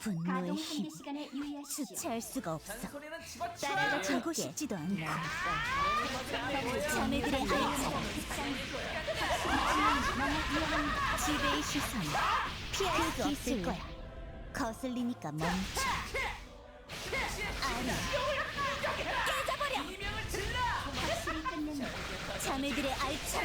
분노의 가동 힘. 한계 시간에 유의하십시오. 주체할 수가 없어. 잔소리는 집어치워! 따라가고 싶지도 않고. 자매들의 알차람 지배의 시선 피할 수 없을 거야. 거슬리니까 멈춰. 이명을 질러 확실히. 자매들의 알차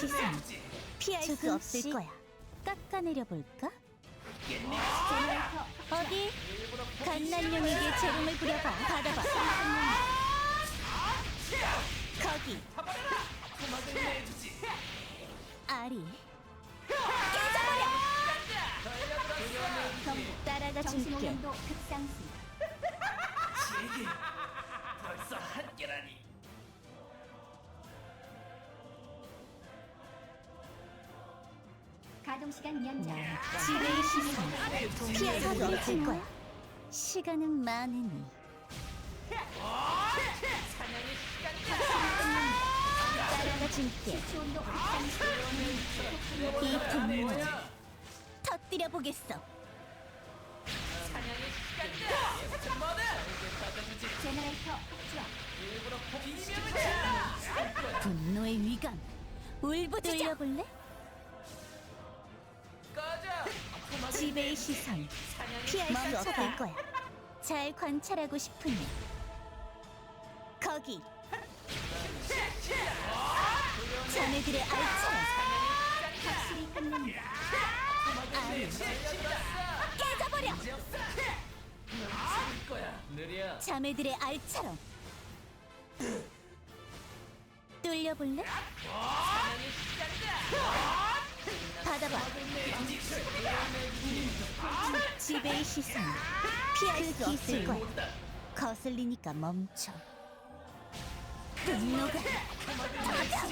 시선. 피할 수 없을 거야. 깎아내려 볼까? 어디? 갓난용에게 재롱을 부려봐. 받아봐. 거기. 아리. 돌려내주지 따라가 정신 줄게. 오염도 급상승. 벌써 한계라니 가동 시간 연장. 지배의 피할 수 없을 거야 시간은 많으니 따라가 줄게. 이 분노 터뜨려 보겠어 제너레이터 분노의 위감 울부짖어 돌려볼래? 지배의 시선 피할 수 없을 거야 잘 관찰하고 싶으니. 거기. 자네들의 알차람 확실히 끝냅니다. 아리 깨져버려! 느려 자매들의 알처럼 뚫려볼래? 사냥의 시간이다 받아봐 지배의 시선 피할 수 없을 거야 거슬리니까 멈춰 분노가 시간이다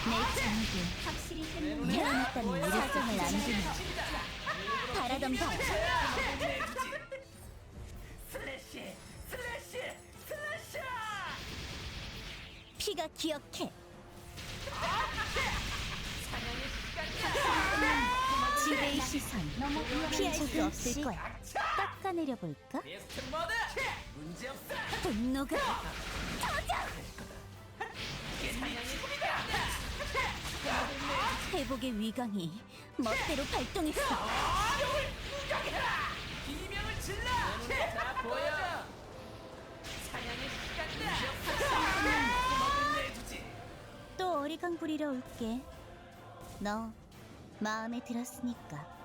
내 정글 확실히 끝냅니다. 태어났다는 사정을 안 주면 바라던 바슬 피가 기억해. 지배의 시선. 너무 피할 수 없을 거야. 깎아내려 볼까? 문제 없어! 분노가 회복의 위강이 멋대로 발동했어. 비명을 질러! 다 보여 부리러 올게. 너 마음에 들었으니까